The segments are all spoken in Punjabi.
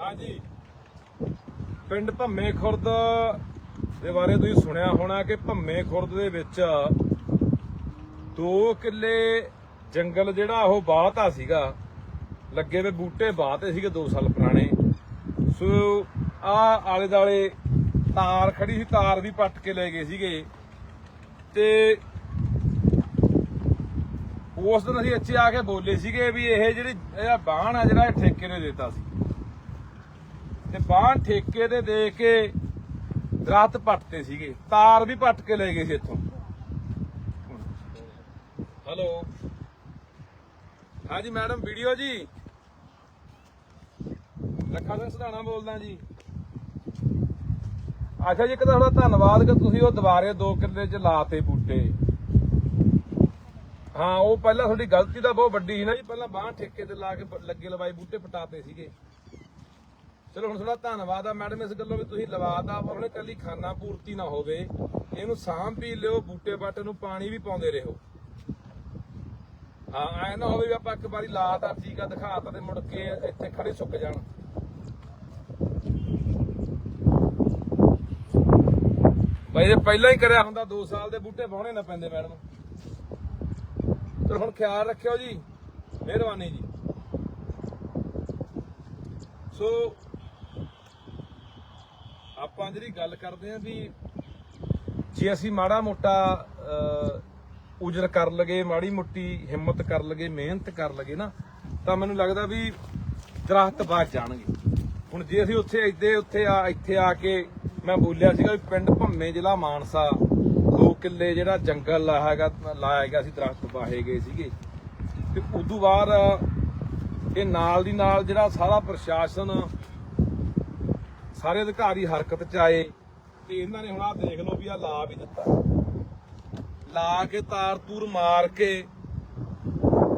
ਹਾਂਜੀ। ਪਿੰਡ ਭੰਮੇ ਖੁਰਦ ਦੇ ਬਾਰੇ ਤੁਸੀਂ ਸੁਣਿਆ ਹੋਣਾ ਕਿ ਭੰਮੇ ਖੁਰਦ ਦੇ ਵਿੱਚ 2 ਕਿੱਲੇ ਜੰਗਲ ਜਿਹੜਾ ਉਹ ਬਾਹਤਾ ਸੀਗਾ। ਲੱਗੇ ਵੇ ਬੂਟੇ ਬਾਹਤੇ ਸੀਗੇ 2 ਸਾਲ ਪੁਰਾਣੇ। ਸੋ ਆ ਆਲੇ ਦਾਲੇ ਤਾਰ ਖੜੀ ਸੀ, ਤਾਰ ਵੀ ਪੱਟ ਕੇ ਲੈ ਗਏ ਸੀਗੇ। ਤੇ ਉਸ ਦਿਨ ਅਸੀਂ ਇੱਥੇ ਆ ਕੇ ਬੋਲੇ ਸੀਗੇ ਵੀ ਇਹ ਜਿਹੜੀ, ਇਹ ਬਾਣ ਆ ਜਿਹੜਾ ਇਹ ਠੇਕੇ ਨੇ ਦਿੱਤਾ ਸੀ। ਤੇ ਬਾਣ ਠੇਕੇ ਦੇ ਦੇ ਕੇ ਦਰਖਤ ਪੱਟਦੇ ਸੀਗੇ। ਤਾਰ ਵੀ ਪੱਟ ਕੇ ਲੈ ਗਏ ਸੀ ਇੱਥੋਂ। ਹੈਲੋ। ਹਾਂਜੀ ਮੈਡਮ, ਵੀਡੀਓ ਜੀ। ਲੱਖਾ ਸਿੰਘ ਸਧਾਣਾ ਬੋਲਦਾ ਜੀ। ਅੱਛਾ ਜੀ, ਇੱਕ ਤਾਂ ਤੁਹਾਡਾ ਧੰਨਵਾਦ ਕਿ ਤੁਸੀਂ ਉਹ ਦੁਬਾਰੇ ਦੋ ਕਿੱਲੇ ਚ ਲਾਤੇ ਬੂਟੇ। ਹਾਂ, ਉਹ ਪਹਿਲਾਂ ਤੁਹਾਡੀ ਗਲਤੀ ਤਾਂ ਬਹੁਤ ਵੱਡੀ ਸੀ ਨਾ ਜੀ। ਪਹਿਲਾਂ ਬਾਹ ਠੇਕੇ ਤੇ ਲਾ ਕੇ ਲੱਗੇ ਲਵਾਈ ਬੂਟੇ, ਪਟਾਤੇ ਸੀਗੇ। ਚਲੋ ਹੁਣ ਤੁਹਾਡਾ ਧੰਨਵਾਦ ਆ ਮੈਡਮ ਇਸ ਗੱਲੋਂ ਵੀ ਤੁਸੀਂ ਲਵਾਤਾ ਪਰ ਉਹਨੇ ਕੱਲੀ ਖਾਨਾ ਪੂਰਤੀ ਨਾ ਹੋਵੇ। ਇਹਨੂੰ ਸਾਂਭ ਵੀ ਲਿਓ, ਬੂਟੇ ਬੱਟ ਨੂੰ ਪਾਣੀ ਵੀ ਪਾਉਂਦੇ ਰਹੋ। ਹਾਂ, ਐ ਨਾ ਹੋਵੇ ਵੀ ਆਪਾਂ ਇੱਕ ਵਾਰੀ ਲਾਤਾ, ਠੀਕ ਆ, ਦਿਖਾਤਾ ਤੇ ਮੁੜ ਕੇ ਇੱਥੇ ਖੜੇ ਸੁੱਕ ਜਾਣ। ਬਈ ਇਹ ਪਹਿਲਾਂ ਹੀ ਕਰਿਆ ਹੁੰਦਾ 2 ਸਾਲ ਦੇ ਬੂਟੇ ਵਾਹੁਣੇ ਨਾ ਪੈਂਦੇ ਮੈਡਮ। ਚਲੋ ਹੁਣ ਖਿਆਲ ਰੱਖਿਓ ਜੀ, ਮਿਹਰਬਾਨੀ ਜੀ। ਸੋ ਆਪਾਂ ਜਿਹੜੀ ਗੱਲ ਕਰਦੇ ਆਂ ਵੀ ਜੇ ਅਸੀਂ ਮਾੜਾ ਮੋਟਾ ਉਜਰ ਕਰ ਲਗੇ, ਮਾੜੀ ਮੋਟੀ ਹਿੰਮਤ ਕਰ ਲਗੇ, ਮਿਹਨਤ ਕਰ ਲਗੇ ਨਾ, ਤਾਂ ਮੈਨੂੰ ਲੱਗਦਾ ਵੀ ਦਰਖਤ ਬਾਜ ਜਾਣਗੇ। ਹੁਣ ਜੇ ਅਸੀਂ ਉੱਥੇ ਇੱਦੇ, ਉੱਥੇ ਆ, ਇੱਥੇ ਆ ਕੇ ਮੈਂ ਬੋਲਿਆ ਸੀਗਾ ਵੀ ਪਿੰਡ ਭੰਮੇ ਜ਼ਿਲ੍ਹਾ ਮਾਨਸਾ, ਦੋ ਕਿੱਲੇ ਜਿਹੜਾ ਜੰਗਲ ਲਾਇਆ ਹੈਗਾ, ਲਾਇਆ ਗਿਆ ਅਸੀਂ ਦਰਖਤ ਵਾਹੇ ਗਏ ਸੀਗੇ। ਤੇ ਉਦੋਂ ਬਾਅਦ ਇਹ ਨਾਲ ਦੀ ਨਾਲ ਜਿਹੜਾ ਸਾਰਾ ਪ੍ਰਸ਼ਾਸਨ ਸਾਰੇ ਅਧਿਕਾਰੀ ਹਰਕਤ ਚ ਆਏ ਤੇ ਇਹਨਾਂ ਨੇ ਹੁਣ ਆ ਦੇਖ ਲਓ ਵੀ ਆ ਲਾ ਵੀ ਦਿੱਤਾ। ਲਾ ਕੇ ਤਾਰ ਤੂਰ ਮਾਰ ਕੇ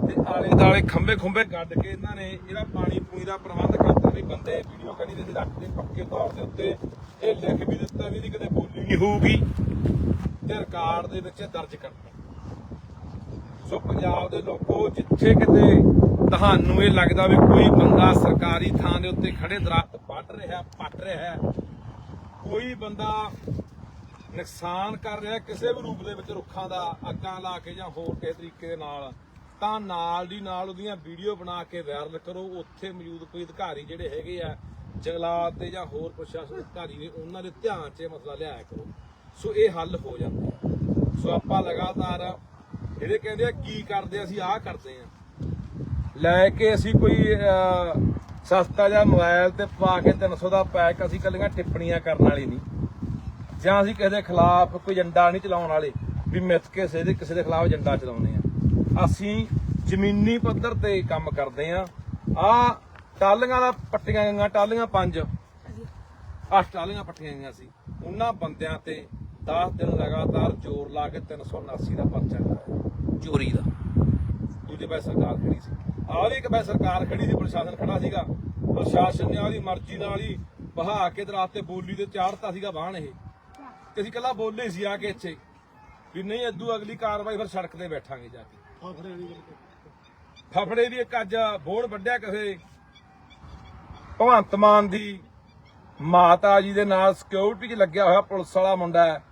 ਤੇ ਆਲੇ ਦਾਲੇ ਖੰਬੇ ਖੁੰਬੇ ਗੱਡ ਕੇ ਇਹਨਾਂ ਨੇ ਇਹਦਾ ਪਾਣੀ ਪੂਣੀ ਦਾ ਪ੍ਰਬੰਧ ਕਰਤਾ ਵੀ ਬੰਦੇ ਵੀਡੀਓ ਕਰੀ ਦੇ ਰੱਖਦੇ ਪੱਕੇ ਤੌਰ ਦੇ ਉੱਤੇ। ਇਹ ਲਿਖ ਵੀ ਦਿੱਤਾ ਵੀ ਇਹਦੀ ਕਦੇ ਬੋਲੀ ਨਹੀਂ ਹੋਊਗੀ ਤੇ ਰਿਕਾਰਡ ਦੇ ਵਿੱਚ ਇਹ ਦਰਜ ਕਰਤਾ। ਸੋ ਪੰਜਾਬ ਦੇ ਲੋਕੋ, ਜਿੱਥੇ ਕਿਤੇ ਤੁਹਾਨੂੰ ਇਹ ਲੱਗਦਾ ਵੀ ਕੋਈ ਬੰਦਾ ਸਰਕਾਰੀ ਥਾਂ ਦੇ ਉੱਤੇ ਖੜੇ, ਦਰਖਤ ਵੱਢ ਰਿਹਾ, ਪੱਟ ਰਿਹਾ ਕੋਈ ਬੰਦਾ ਨੁਕਸਾਨ ਕਰ ਰਿਹਾ, ਕਿਸੇ ਵੀ ਰੂਪ ਦੇ ਵਿੱਚ ਰੁੱਖਾਂ ਦਾ ਅੱਗਾਂ ਲਾ ਕੇ ਜਾਂ ਹੋਰ ਕਿਸੇ ਤਰੀਕੇ ਦੇ ਨਾਲ, ਤਾਂ ਨਾਲ ਦੀ ਨਾਲ ਉਹਦੀਆਂ ਵੀਡੀਓ ਬਣਾ ਕੇ ਵਾਇਰਲ ਕਰੋ। ਉੱਥੇ ਮੌਜੂਦ ਕੋਈ ਅਧਿਕਾਰੀ ਜਿਹੜੇ ਹੈਗੇ ਆ, ਜੰਗਲਾਤ ਦੇ ਜਾਂ ਹੋਰ ਪ੍ਰਸ਼ਾਸਨ ਅਧਿਕਾਰੀ ਨੇ, ਉਹਨਾਂ ਦੇ ਧਿਆਨ 'ਚ ਇਹ ਮਸਲਾ ਲਿਆਇਆ ਕਰੋ। ਸੋ ਇਹ ਹੱਲ ਹੋ ਜਾਂਦਾ ਸੋ ਆਪਾਂ ਲਗਾਤਾਰ ਇਹਦੇ ਕਹਿੰਦੇ ਆ, ਕੀ ਕਰਦੇ ਅਸੀਂ ਆਹ ਕਰਦੇ ਆ। ਲੈ ਕੇ ਅਸੀਂ ਕੋਈ ਸਸਤਾ ਜਿਹਾ ਮੋਬਾਈਲ ਤੇ ਪਾ ਕੇ 300 ਦਾ ਪੈਕ ਅਸੀਂ ਕੱਲੀਆਂ ਟਿੱਪਣੀਆਂ ਕਰਨ ਵਾਲੀ ਨਹੀਂ। ਜਾਂ ਅਸੀਂ ਕਿਸੇ ਦੇ ਖਿਲਾਫ ਕੋਈ ਏਜੰਡਾ ਨਹੀਂ ਚਲਾਉਣ ਵਾਲੇ, ਵੀ ਮਿੱਥ ਕੇ ਕਿਸੇ ਦੇ ਕਿਸੇ ਦੇ ਖਿਲਾਫ ਏਜੰਡਾ ਚਲਾਉਨੇ ਆ। ਅਸੀਂ ਜ਼ਮੀਨੀ ਪੱਧਰ ਤੇ ਕੰਮ ਕਰਦੇ ਆ। ਆ ਟਾਲੀਆਂ ਦਾ ਪੱਟੀਆਂ ਗਈਆਂ ਟਾਲੀਆਂ ਪੰਜ। ਅੱਠ ਟਾਲੀਆਂ ਪੱਟੀਆਂ ਗਈਆਂ ਸੀ। ਉਹਨਾਂ ਬੰਦਿਆਂ ਤੇ 10 ਦਿਨ ਲਗਾਤਾਰ ਜ਼ੋਰ ਲਾ ਕੇ 379 ਦਾ ਪਰਚਾ ਕਰਾਇਆ ਚੋਰੀ ਦਾ। ਦੂਜੇ ਪਾਸੇ ਸਰਕਾਰ ਖੜੀ ਸੀ। ਆਹ ਵੀ ਇੱਕ ਪਾਸੇ ਸਰਕਾਰ ਖੜੀ ਸੀ ਪ੍ਰਸ਼ਾਸਨ ਖੜਾ ਸੀਗਾ। ਪ੍ਰਸ਼ਾਸਨ ਨੇ ਉਹਦੀ ਮਰਜ਼ੀ ਨਾਲ ਹੀ ਬਹਾ ਕੇ ਦਰਾਤ ਤੇ ਬੋਲੀ ਤੇ ਚਾੜਤਾ ਸੀਗਾ ਬਾਣ ਇਹ। ਤੇ ਅਸੀਂ ਕੱਲਾ ਬੋਲੇ ਸੀ ਆ ਕੇ ਇੱਥੇ। ਵੀ ਨਹੀਂ ਅੱਦੂ ਅਗਲੀ ਕਾਰਵਾਈ ਫਿਰ ਸੜਕ ਤੇ ਬੈਠਾਂਗੇ ਜਾ ਕੇ। ਫਫੜੇ ਵੀ ਇੱਕ ਅੱਜ ਬੋਰਡ ਵੱਡਿਆ ਕਿਸੇ ਭਗਵੰਤ ਮਾਨ ਦੀ ਮਾਤਾ ਜੀ ਦੇ ਨਾਲ ਸਿਕਿਉਰਿਟੀ 'ਚ ਲੱਗਿਆ ਹੋਇਆ ਪੁਲਿਸ ਵਾਲਾ ਮੁੰਡਾ ਹੈ।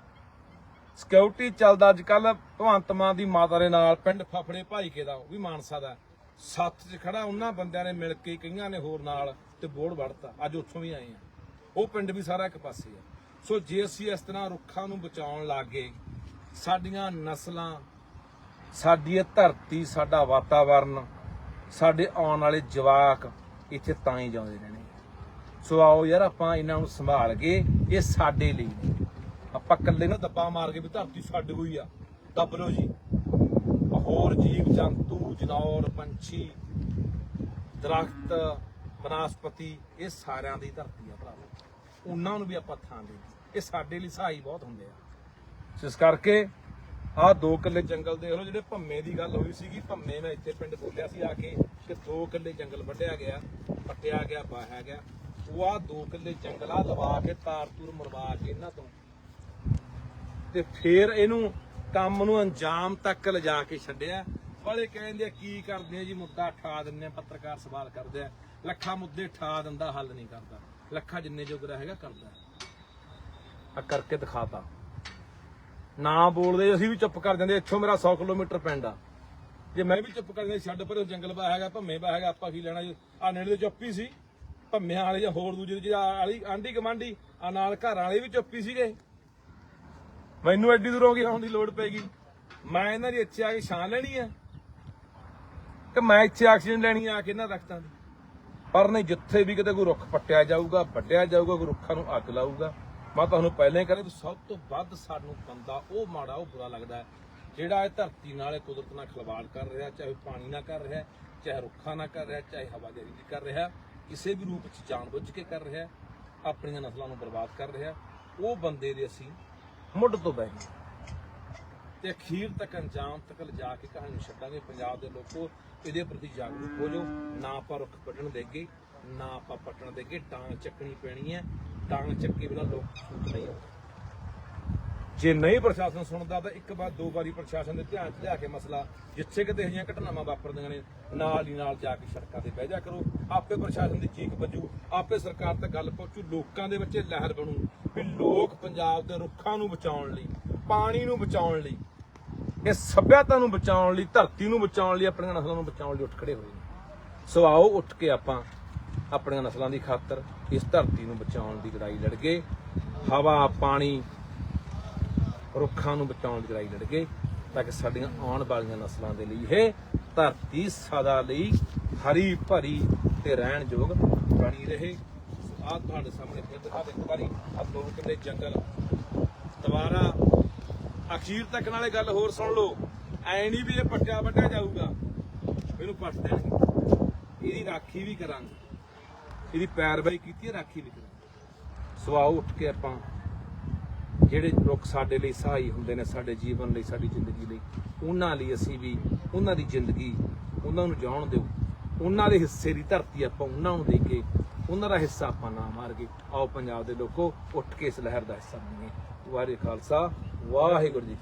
ਸਿਕਿਉਰਿਟੀ ਚੱਲਦਾ ਅੱਜ ਕੱਲ ਭਗਵੰਤ ਮਾਨ ਦੀ ਮਾਤਾ ਦੇ ਨਾਲ, ਪਿੰਡ ਫਫੜੇ ਭਾਈ ਦਾ, ਉਹ ਵੀ ਮਾਨਸਾ ਦਾ। ਸੱਤ 'ਚ ਖੜਾ ਉਹਨਾਂ ਬੰਦਿਆਂ ਨੇ ਮਿਲ ਕੇ ਕਈਆਂ ਨੇ ਹੋਰ ਨਾਲ ਤੇ ਬੋਰਡ ਵੜਤਾ। ਅੱਜ ਉੱਥੋਂ ਵੀ ਆਏ ਆ। ਉਹ ਪਿੰਡ ਵੀ ਸਾਰਾ ਇੱਕ ਪਾਸੇ ਆ। ਸੋ ਜੇ ਅਸੀਂ ਇਸ ਤਰ੍ਹਾਂ ਰੁੱਖਾਂ ਨੂੰ ਬਚਾਉਣ ਲੱਗੇ, ਸਾਡੀਆਂ ਨਸਲਾਂ, ਸਾਡੀ ਇਹ ਧਰਤੀ, ਸਾਡਾ ਵਾਤਾਵਰਨ, ਸਾਡੇ ਆਉਣ ਵਾਲੇ ਜਵਾਕ ਇੱਥੇ ਤਾਂ ਹੀ ਜਾਉਂਦੇ ਰਹਿਣੇ ਸੋ ਆਓ ਯਾਰ ਆਪਾਂ ਇਹਨਾਂ ਨੂੰ ਸੰਭਾਲ ਕੇ ਇਹ ਸਾਡੇ ਲਈ ਆਪਾਂ ਇਕੱਲੇ ਨਾ ਦੱਬਾ ਮਾਰ ਕੇ ਵੀ ਧਰਤੀ ਛੱਡ ਗਈ ਆ। ਦੱਬ ਲਓ ਜੀ। ਹੋਰ ਜੀਵ ਜੰਤੂ, ਜਨੌਰ, ਪੰਛੀ, ਦਰਖਤ, ਬਨਸਪਤੀ, ਇਹ ਸਾਰਿਆਂ ਦੀ ਧਰਤੀ ਆ ਭਰਾਵੋ ਉਹਨਾਂ ਨੂੰ ਵੀ ਆਪਾਂ ਥਾਂ ਦੇ ਇਹ ਸਾਡੇ ਲਈ ਸਹਾਈ ਬਹੁਤ ਹੁੰਦੇ ਆ। ਇਸ ਕਰਕੇ ਆਹ ਦੋ ਕਿੱਲੇ ਜੰਗਲ ਦੇਖ ਲਓ, ਜਿਹੜੇ ਭੰਮੇ ਦੀ ਗੱਲ ਹੋਈ ਸੀਗੀ। ਭੰਮੇ ਮੈਂ ਇੱਥੇ ਪਿੰਡ ਬੋਲਿਆ ਸੀ ਆ ਕੇ ਕਿ ਦੋ ਕਿੱਲੇ ਜੰਗਲ ਵੱਢਿਆ ਗਿਆ, ਪੱਟਿਆ ਗਿਆ, ਬਾਹਿਆ ਗਿਆ। ਉਹ ਆ ਦੋ ਕਿੱਲੇ ਜੰਗਲ ਆ, ਲਵਾ ਕੇ ਤਾਰ ਤੂਰ ਮਰਵਾ ਕੇ ਇਹਨਾਂ ਤੋਂ ਤੇ ਫੇਰ ਇਹਨੂੰ ਕੰਮ ਨੂੰ ਅੰਜਾਮ ਤੱਕ ਲਿਜਾ ਕੇ ਛੱਡਿਆ। ਵਾਲੇ ਕਹਿੰਦੇ ਆ, ਕੀ ਕਰਦੇ ਆ ਜੀ, ਮੁੱਦਾ ਠਾ ਦਿੰਦੇ ਆ, ਪੱਤਰਕਾਰ ਸਵਾਲ ਕਰਦੇ ਆ। ਲੱਖਾ ਮੁੱਦੇ ਠਾ ਦਿੰਦਾ, ਹੱਲ ਨਹੀਂ ਕਰਦਾ। ਲੱਖਾ ਜਿੰਨੇ ਜੋਗਰਾ ਹੈਗਾ ਕਰਦਾ। ਆ ਕਰਕੇ ਦਿਖਾਤਾ। ਨਾ ਬੋਲਦੇ, ਅਸੀਂ ਵੀ ਚੁੱਪ ਕਰ ਜਾਂਦੇ। ਇੱਥੋਂ ਮੇਰਾ 100 ਕਿਲੋਮੀਟਰ ਪਿੰਡ ਆ। ਜੇ ਮੈਂ ਵੀ ਚੁੱਪ ਕਰ ਜਾਂਦੇ, ਛੱਡ ਪਰੇ ਜੰਗਲ ਬਾ ਹੈਗਾ, ਭੰਮੇ ਬਾ ਹੈਗਾ, ਆਪਾਂ ਕੀ ਲੈਣਾ ਆ ਨੇੜੇ ਦੇ ਚੁੱਪ ਸੀ। ਭੰਮਿਆਂ ਵਾਲੇ ਜਾਂ ਹੋਰ ਦੂਜੇ ਜਿਹੜਾ ਆਲੀ ਆਂਢੀ ਗਮਾਂਡੀ ਆ ਨਾਲ ਘਰ ਵਾਲੇ ਵੀ ਚੁੱਪੀ ਸੀਗੇ। ਮੈਨੂੰ ਐਡੀ ਦੂਰੋਂ ਕੀ ਆਉਣ ਦੀ ਲੋੜ ਪੈਗੀ? ਮੈਂ ਇਹਨਾਂ ਦੀ ਇੱਥੇ ਆ ਕੇ ਛਾਂ ਲੈਣੀ ਆ। ਕਿ ਮੈਂ ਇੱਥੇ ਆਕਸੀਜਨ ਲੈਣੀ ਆ ਕੇ ਇਹਨਾਂ ਦਰਖਤਾਂ ਦੀ। ਪਰ ਨਹੀਂ, ਜਿੱਥੇ ਵੀ ਕਿਤੇ ਕੋਈ ਰੁੱਖ ਪੱਟਿਆ ਜਾਊਗਾ, ਵੱਢਿਆ ਜਾਊਗਾ, ਕੋਈ ਰੁੱਖਾਂ ਨੂੰ ਅੱਗ ਲਾਊਗਾ, ਮੈਂ ਤੁਹਾਨੂੰ ਪਹਿਲਾਂ ਹੀ ਕਹਿੰਦਾ ਵੀ ਸਭ ਤੋਂ ਵੱਧ ਸਾਨੂੰ ਬੰਦਾ ਉਹ ਮਾੜਾ, ਉਹ ਬੁਰਾ ਲੱਗਦਾ ਜਿਹੜਾ ਇਹ ਧਰਤੀ ਨਾਲ ਇਹ ਕੁਦਰਤ ਨਾਲ ਖਿਲਵਾੜ ਕਰ ਰਿਹਾ, ਚਾਹੇ ਪਾਣੀ ਨਾਲ ਕਰ ਰਿਹਾ, ਚਾਹੇ ਰੁੱਖਾਂ ਨਾਲ ਕਰ ਰਿਹਾ, ਚਾਹੇ ਹਵਾਜਾਰੀ ਨਾਲ ਕਰ ਰਿਹਾ, ਕਿਸੇ ਵੀ ਰੂਪ ਵਿੱਚ ਜਾਣਬੁੱਝ ਕੇ ਕਰ ਰਿਹਾ, ਆਪਣੀਆਂ ਨਸਲਾਂ ਨੂੰ ਬਰਬਾਦ ਕਰ ਰਿਹਾ, ਉਹ ਬੰਦੇ ਦੇ ਅਸੀਂ ਮੁੱਢ ਤੋਂ ਬਹਿ ਗਏ। ਤੇ ਅਖੀਰ ਤੱਕ ਅੰਜਾਮ ਤੱਕ ਲਿਜਾ ਕੇ ਕਹਾਣੀ ਨੂੰ ਛੱਡਾਂਗੇ। ਪੰਜਾਬ ਦੇ ਲੋਕੋ, ਇਹਦੇ ਪ੍ਰਤੀ ਜਾਗਰੂਕ ਹੋ ਜਾਓ। ਨਾ ਆਪਾਂ ਰੁੱਖ ਵੱਢਣ ਦੇਗੇ, ਨਾ ਆਪਾਂ ਪੱਟਣ ਦੇਗੇ। ਡਾਂਗ ਚੱਕਣੀ ਪੈਣੀ ਹੈ। ਡਾਂਗ ਚੱਕੇ ਬਿਨਾਂ ਲੋਕ ਸੁਣਦੇ ਨਹੀਂ ਆਉਂਦੇ। ਜੇ ਨਹੀਂ ਪ੍ਰਸ਼ਾਸਨ ਸੁਣਦਾ ਤਾਂ ਇੱਕ ਵਾਰ, ਦੋ ਵਾਰੀ ਪ੍ਰਸ਼ਾਸਨ ਦੇ ਧਿਆਨ 'ਚ ਲਿਆ ਕੇ ਮਸਲਾ, ਜਿੱਥੇ ਕਿਤੇ ਅਜਿਹੀਆਂ ਘਟਨਾਵਾਂ ਵਾਪਰਦੀਆਂ ਨੇ, ਨਾਲ ਹੀ ਨਾਲ ਜਾ ਕੇ ਸੜਕਾਂ ਤੇ ਬਹਿ ਜਾ ਕਰੋ। ਆਪੇ ਪ੍ਰਸ਼ਾਸਨ ਦੀ ਚੀਕ ਵੱਜੂ, ਆਪੇ ਸਰਕਾਰ ਤੱਕ ਗੱਲ ਪਹੁੰਚੂ, ਲੋਕਾਂ ਦੇ ਵਿੱਚ ਇਹ ਲਹਿਰ ਬਣੂ ਵੀ ਲੋਕ ਪੰਜਾਬ ਦੇ ਰੁੱਖਾਂ ਨੂੰ ਬਚਾਉਣ ਲਈ, ਪਾਣੀ ਨੂੰ ਬਚਾਉਣ ਲਈ, ਇਹ ਸੱਭਿਅਤਾ ਨੂੰ ਬਚਾਉਣ ਲਈ, ਧਰਤੀ ਨੂੰ ਬਚਾਉਣ ਲਈ ਆਪਣੀਆਂ ਨਸਲਾਂ ਨੂੰ ਬਚਾਉਣ ਲਈ ਉੱਠ ਖੜੇ ਹੋਏ ਨੇ। ਸੋ ਆਓ ਉੱਠ ਕੇ ਆਪਾਂ ਆਪਣੀਆਂ ਨਸਲਾਂ ਦੀ ਖਾਤਰ ਇਸ ਧਰਤੀ ਨੂੰ ਬਚਾਉਣ ਦੀ ਲੜਾਈ ਲੜਗੇ ਹਵਾ, ਪਾਣੀ ਰੁੱਖਾਂ ਨੂੰ ਬਚਾਉਣ ਦੀ ਲੜਾਈ ਲੜਗੇ ਤਾਂ ਕਿ ਸਾਡੀਆਂ ਆਉਣ ਵਾਲੀਆਂ ਨਸਲਾਂ ਦੇ ਲਈ ਇਹ ਧਰਤੀ ਸਦਾ ਲਈ ਹਰੀ ਭਰੀ ਤੇ ਰਹਿਣ ਯੋਗ ਬਣੀ ਰਹੇ। ਆਹ ਤੁਹਾਡੇ ਸਾਹਮਣੇ ਫਿਰ ਦਿਖਾ ਦੇ ਇੱਕ ਵਾਰੀ। ਆ ਦੋ ਕਿਤੇ ਜੰਗਲ, ਦੁਬਾਰਾ ਅਖੀਰ ਤੱਕ ਨਾਲੇ ਗੱਲ ਹੋਰ ਸੁਣ ਲਓ। ਐ ਨਹੀਂ ਵੀ ਇਹ ਪੱਟਿਆ ਵੱਢਿਆ ਜਾਊਗਾ। ਇਹਨੂੰ ਪੱਟ ਦੇਣਗੇ। ਇਹਦੀ ਰਾਖੀ ਵੀ ਕਰਾਂਗੇ। ਇਹਦੀ ਪੈਰਵਾਈ ਕੀਤੀ ਹੈ, ਰਾਖੀ ਵੀ ਕਰਾਂਗੇ। ਸੋ ਉੱਠ ਕੇ ਆਪਾਂ ਜਿਹੜੇ ਰੁੱਖ ਸਾਡੇ ਲਈ ਸਹਾਈ ਹੁੰਦੇ ਨੇ, ਸਾਡੇ ਜੀਵਨ ਲਈ, ਸਾਡੀ ਜ਼ਿੰਦਗੀ ਲਈ, ਉਹਨਾਂ ਲਈ ਅਸੀਂ ਵੀ ਉਹਨਾਂ ਦੀ ਜ਼ਿੰਦਗੀ ਉਹਨਾਂ ਨੂੰ ਜਾਣ ਦਿਓ। ਉਹਨਾਂ ਦੇ ਹਿੱਸੇ ਦੀ ਧਰਤੀ ਆਪਾਂ ਉਹਨਾਂ ਨੂੰ ਦੇ ਕੇ, ਉਹਨਾਂ ਦਾ ਹਿੱਸਾ ਆਪਾਂ ਨਾ ਮਾਰ ਕੇ ਆਓ ਪੰਜਾਬ ਦੇ ਲੋਕੋ, ਉੱਠ ਕੇ ਇਸ ਲਹਿਰ ਦਾ ਹਿੱਸਾ ਬਣੀਏ। ਵਾਹਿਗੁਰੂ ਖਾਲਸਾ, ਵਾਹਿਗੁਰੂ ਜੀ